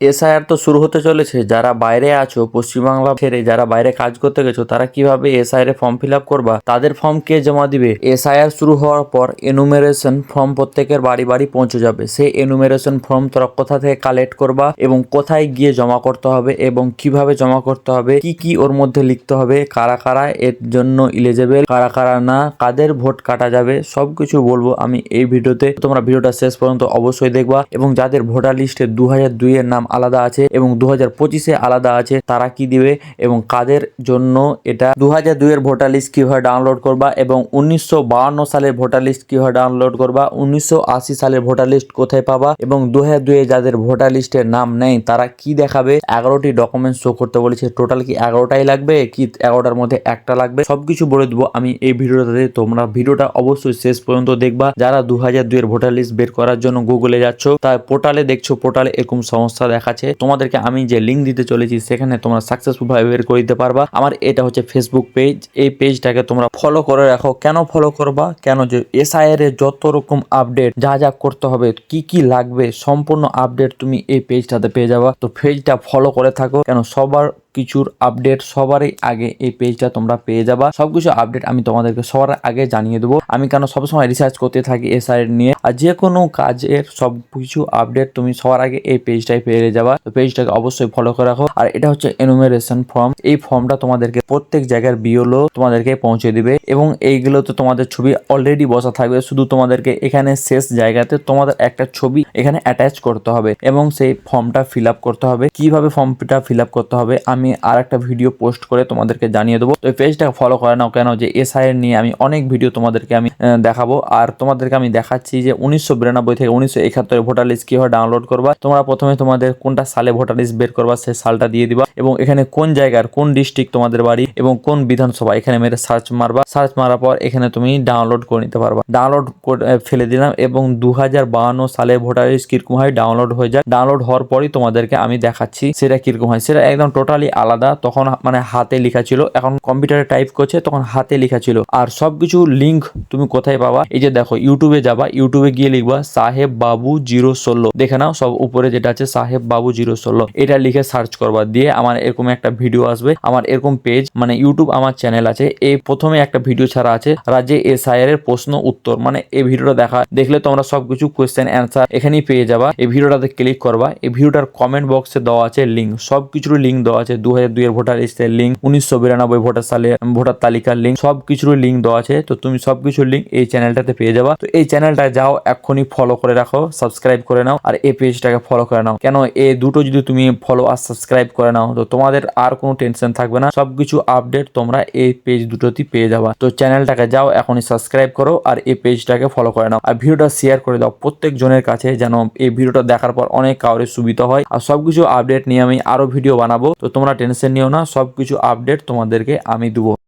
SIR তো শুরু হতে চলেছে। যারা বাইরে আছো, পশ্চিমবাংলা ছেড়ে যারা বাইরে কাজ করতে গেছো, তারা কীভাবে এসআইআর ফর্ম ফিল আপ করবা? তাদের ফর্ম কে জমা দিবে? এসআইআর শুরু হওয়ার পর এনুমেরেশন ফর্ম প্রত্যেকের বাড়ি বাড়ি পৌঁছে যাবে। সেই এনুমেরেশন ফর্ম তোরা কোথা থেকে কালেক্ট করবা এবং কোথায় গিয়ে জমা করতে হবে এবং কীভাবে জমা করতে হবে? কি কি ওর মধ্যে লিখতে হবে? কারা কারা এর জন্য ইলিজেবল কারা কারা না? কাদের ভোট কাটা যাবে? সবকিছু বলব আমি এই ভিডিওতে। তোমরা ভিডিওটা শেষ পর্যন্ত অবশ্যই দেখবা এবং যাদের ভোটার লিস্টে দু হাজার দুই এর নাম আলাদা আছে এবং দু হাজার পঁচিশে আলাদা আছে, তারা কি দিবে এবং কাদের জন্য এটা? দু হাজার দুই এর ভোটার লিস্ট কীভাবে ডাউনলোড করবা এবং উনিশশো বাহান্ন সালের ভোটার লিস্ট কীভাবে ডাউনলোড করবা? উনিশশো আশি সালের ভোটার লিস্ট কোথায় পাবা? এবং দু হাজার দুই যাদের ভোটার লিস্টের নাম নেই, তারা কি দেখাবে? এগারোটি ডকুমেন্টস শো করতে বলেছে। টোটাল কি এগারোটাই লাগবে? কি এগারোটার মধ্যে একটা লাগবে? সবকিছু বলে দেবো আমি এই ভিডিওটাতে। তোমরা ভিডিওটা অবশ্যই শেষ পর্যন্ত দেখবা। যারা দু হাজার দুই এর ভোটার লিস্ট বের করার জন্য গুগলে যাচ্ছ, তার পোর্টালে দেখছ পোর্টালে এরকম সমস্যা দেখাচ্ছে, তোমাদেরকে আমি যে লিঙ্ক দিতে চলেছি, সেখানে তোমরা সাকসেসফুল ভাবে বের করে দিতে পারবা। আমার এটা হচ্ছে ফেসবুক পেজ এই পেজটাকে তোমরা ফলো করে রাখো। কেন ফলো করবা? কেন যে এসআইআর এর যত রকম আপডেট যা যা করতে হবে, কি কি লাগবে, সম্পূর্ণ আপডেট তুমি এই পেজটাতে পেয়ে যাবা। তো পেজটা ফলো করে থাকো। কেন সবার কিছুর আপডেট সবারই আগে এই পেজটা তোমরা পেয়ে যাবা। সবকিছু আপডেট আমি তোমাদেরকে সবার আগে জানিয়ে দেবো। আমি কেন সবসময় রিসার্চ করতে থাকি এ সাইড নিয়ে, আর যে কোনো কাজের সব কিছু আপডেট তুমি সবার আগে এই পেজটাই পেয়ে যাবা। তো পেজটাকে অবশ্যই ফলো করে রাখো। আর এটা হচ্ছে এনুমেরেশন ফর্ম এই ফর্মটা তোমাদেরকে প্রত্যেক জায়গার বিওলো তোমাদেরকে পৌঁছে দিবে এবং এইগুলোতে তোমাদের ছবি অলরেডি বসা থাকবে। শুধু তোমাদেরকে এখানে শেষ জায়গাতে তোমাদের একটা ছবি এখানে অ্যাটাচ করতে হবে এবং সেই ফর্মটা ফিল করতে হবে। কীভাবে ফর্মটা ফিল করতে হবে আমি আর একটা ভিডিও পোস্ট করে তোমাদেরকে জানিয়ে দেবো। তো এই পেজটাকে ফলো করে নাও, কেন যে এসআই এর নিয়ে আমি অনেক ভিডিও তোমাদেরকে আমি দেখাবো। আর তোমাদেরকে আমি দেখাচ্ছি যে উনিশশো বিরানব্বই থেকে উনিশশো একাত্তরের ভোটার লিস্ট কীভাবে ডাউনলোড করবা, তোমরা প্রথমে তোমাদের কোনটা সালে ভোটার লিস্ট বের করবা সেই সালটা দিয়ে দিবা, এবং এখানে কোন জায়গার, কোন ডিস্ট্রিক্ট তোমাদের বাড়ি, এবং কোন বিধানসভা, এখানে মেরে সার্চ মারবা। সার্চ মারার পর এখানে তুমি ডাউনলোড করে নিতে পারবা। ডাউনলোড ফেলে দিলাম, এবং দু সালে ভোটার লিস্ট কীরকম হয় ডাউনলোড হয়ে যায় ডাউনলোড হওয়ার পরই তোমাদেরকে আমি দেখাচ্ছি সেটা কীরকম হয়। সেটা একদম টোটালি আলাদা, তখন মানে হাতে লেখা ছিল। এখন কম্পিউটারে টাইপ করছে, তখন হাতে লেখা ছিল। আর সবকিছু লিঙ্ক তুমি কোথায় পাবা? এই যে দেখো ইউটিউবে যাবা ইউটিউবে গিয়ে লিখবা, সাহেব বাবু জিরো ষোলো। দেখে নাও, সব উপরে যেটা আছে, সাহেব বাবু জিরো ষোলো। এটা লিখে সার্চ করবা। দিয়ে আমার এরকম একটা ভিডিও আসবে। আমার এরকম পেজ মানে ইউটিউব আমার চ্যানেল আছে। এই প্রথমে একটা ভিডিও ছাড়া আছে, রাজ্যে এসআইআর এর প্রশ্ন উত্তর। মানে এই ভিডিওটা দেখা, দেখলে তোমরা সবকিছু কোয়েশ্চেন অ্যান্সার এখানেই পেয়ে যাবা। এই ভিডিওটাতে ক্লিক করবা। এই ভিডিওটার কমেন্ট বক্সে দেওয়া আছে লিঙ্ক সব কিছুর লিঙ্ক দেওয়া আছে দু হাজার দুই এর ভোটার লিস্টের লিঙ্ক উনিশশো বিরানব্বই ভোটার সালে ভোটার তালিকার লিঙ্ক সব কিছুর লিঙ্ক দেওয়া আছে। তো তুমি সব কিছুর লিঙ্ক এই চ্যানেলটাতে পেয়ে যাবা। তো এই চ্যানেলটা যাও, এক্ষুনি ফলো করে রাখো সাবস্ক্রাইব করে নাও, আর এই পেজটাকে ফলো করে নাও। কেন এই দুটো যদি তুমি ফলো আর সাবস্ক্রাইব করে নাও, তো তোমাদের আর কোনো টেনশন থাকবে না। সবকিছু আপডেট তোমরা এই পেজ দুটোতেই পেয়ে যাবা। তো চ্যানেলটাকে যাও, এখনই সাবস্ক্রাইব করো, আর এই পেজটাকে ফলো করে নাও। আর ভিডিওটা শেয়ার করে দাও প্রত্যেক জনের কাছে, যেন এই ভিডিওটা দেখার পর অনেক কাউরের সুবিধা হয়। আর সবকিছু আপডেট নিয়ে আমি আরও ভিডিও বানাবো। তো তোমরা টেনশন নিও না সব কিছু আপডেট তোমাদেরকে আমি দেবো।